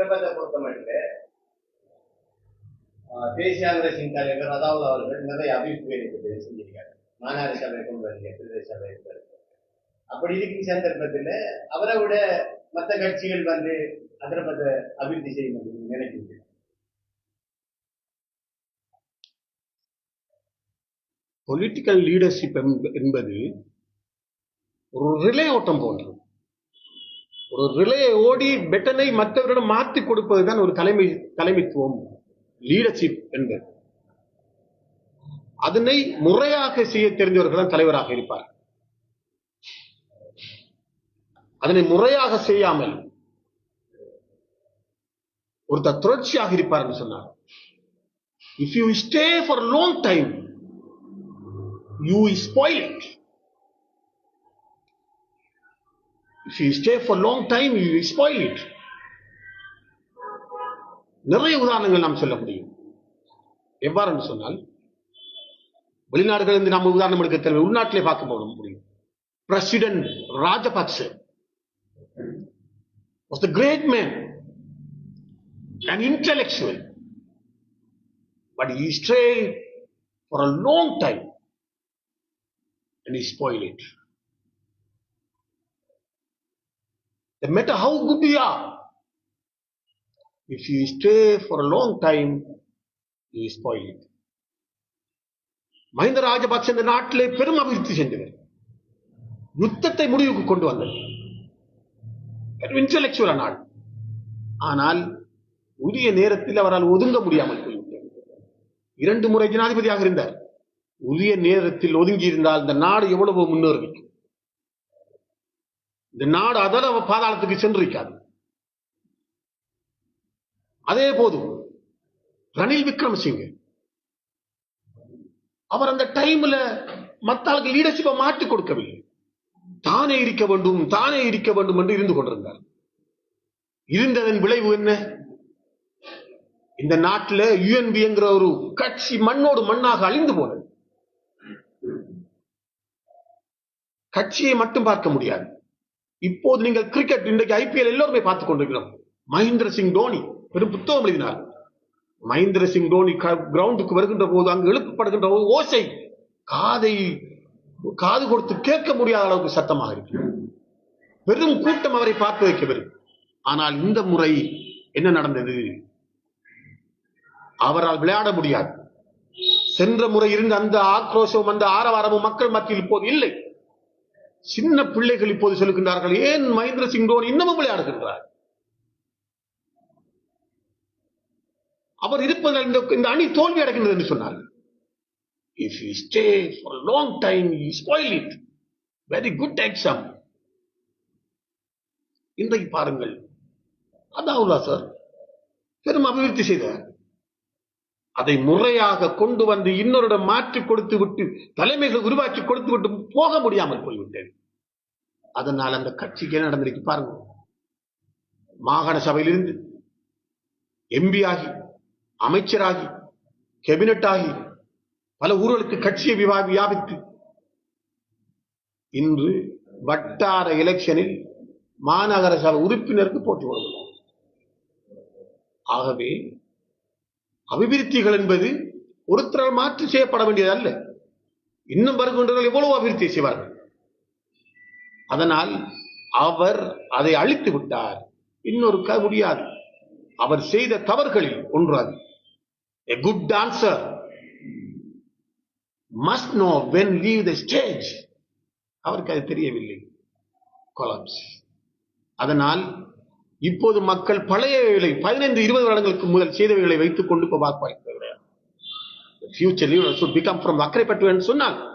அக்கிரபத்தை பொறுத்த மட்டும் தேசிய காங்கிரசின் தலைவர் அதாவது அவர்கள் நிறைய அபிப்பிராயத்தை செஞ்சிருக்காரு மாநாடு சபை கொண்டு வரீங்க பிரதேச சபை அப்படி இருக்கும் சந்தர்ப்பத்தில் அவரை விட மற்ற கட்சிகள் வந்து அதிரபத்தை அபிவிருத்தி செய்ய முடியும் நினைக்கிறீங்க. பொலிட்டிக்கல் லீடர்ஷிப் என்பது ஒரு ரிலே ஓட்டம் போன்றது. ஒரு ரிலே ஓடி பெட்டனை மற்றவரிடம் மாற்றி கொடுப்பது தான் ஒரு தலைமை தலைமைத்துவம் லீடர்ஷிப் என்பது. அதனை முறையாக செய்ய தெரிஞ்சவர்கள் தான் தலைவராக இருப்பார். அதனை முறையாக செய்யாமல் ஒருத்தர் தொடர்ச்சியாக இருப்பார் என்று சொன்னார். If you stay for long time you spoil it If you stay for long time, you spoil it. நிறைய உதாரணங்கள் நாம் சொல்ல முடியும் எவ்வாறு சொன்னால் வெளிநாடுகள் இருந்து நாம் உதாரணம் எடுக்க தேவை உள்நாட்டிலே பார்க்க போக முடியும் president Rajapaksa was the great man an intellectual but he stayed for a long time and he spoil it. No matter how good you are, if you stay for a long time, you spoil it. Mahinda Rajapaksa இந்த நாட்டிலே பெரும் அபிவிருத்தி செஞ்சவர். யுத்தத்தை முடிவுக்கு கொண்டு வந்தவர். Intellectual நாள் ஆனால் உரிய நேரத்தில் அவரால் ஒதுங்க முடியாமல் போய்விட்டார் இரண்டு முறை ஜனாதிபதியாக இருந்தார். உரிய நேரத்தில் ஒதுங்கி இருந்தால் இந்த நாடு எவ்வளவு முன்னேறிக்கும் இந்த நாடு அதர பாதாளத்துக்கு சென்றிருக்காது. அதே போதும் ரணில் விக்ரமசிங்க அவர் அந்த டைம்ல மத்த ஆளுக்கு லீடர்ஷிப்பை மாற்றி கொடுக்கவில்லை. தானே இருக்க வேண்டும் தானே இருக்க வேண்டும் என்று இருந்து கொண்டிருந்தார். இருந்ததன் விளைவு என்ன? இந்த நாட்டில் யுஎன்பி என்கிற ஒரு கட்சி மண்ணோடு மண்ணாக அழிந்து போனது. கட்சியை மட்டும் பார்க்க முடியாது. இப்போது நீங்கள் கிரிக்கெட் இன்றைக்கு ஐபிஎல் எல்லோருமே பார்த்துக் கொண்டிருக்கிறோம். மகேந்திர சிங் தோனி பெரும் புத்தகம் எழுதினார். மகேந்திர சிங் தோனி கிரவுண்டுக்கு வருகின்ற போது அங்கு எழுப்பப்படுகின்ற போது ஓசை காதை காது கொடுத்து கேட்க முடியாத அளவுக்கு சத்தமாக இருக்கு பெரும் கூட்டம் அவரை பார்த்து வைக்கவர் ஆனால் இந்த முறை என்ன நடந்தது? அவரால் விளையாட முடியாது. சென்ற முறை இருந்த அந்த ஆக்ரோஷமும் அந்த ஆரவாரமும் மக்கள் மத்தியில் இப்போது இல்லை. சின்ன பிள்ளைகள் இப்போது சொல்லுகின்றார்கள் ஏன் மகேந்திர சிங் தோனி இன்னமும் விளையாடுகின்றார்? அவர் இருப்பதால் இந்த இந்த அணி தோல்வி அடைகின்றது என்று சொன்னார். If you stay for long time you spoil it very good exam இன்றைக்கு பாருங்கள். அதாவுல்லா சார் பெரும் அபிவிருத்தி செய்தார். அதை முறையாக கொண்டு வந்து இன்னொருடம் மாற்றி கொடுத்து விட்டு தலைமைகள் உருவாக்கி கொடுத்து விட்டு போக முடியாமல் போய்விட்டது அதனால் அந்த கட்சிக்கு என்ன நடந்திருக்கு பாருங்க. மாகாண சபையிலிருந்து எம்பி ஆகி அமைச்சராகி கேபினட் ஆகி பல ஊர்களுக்கு கட்சியை விவா வியாபித்து இன்று வட்டார எலெக்ஷனில் மாநகர சபை உறுப்பினருக்கு போட்டி கொடுக்கிறார் ஆகவே அபிவிருத்திகள் என்பது ஒருத்தரால் மாற்றி செய்யப்பட வேண்டியது அல்ல. இன்னும் வருகின்றவர்கள் எவ்வளவு அபிவிருத்தி செய்வார்கள். அதனால் அவர் அதை அழித்து விட்டார். இன்னொரு முடியாது. அவர் செய்த தவறுகளில் ஒன்று அது. A good dancer must know when leave the stage அவருக்கு அது தெரியவில்லை. கொலாப்ஸ் அதனால் இப்போது மக்கள் பழைய வேலை பதினைந்து இருபது வருடங்களுக்கு முதல் செய்தவைகளை வைத்துக் கொண்டு இப்போ வாக்கு வாய்ப்பு கிடையாது பிகம் ஃப்ரம் அக்கறைப்பட்டு சொன்னால்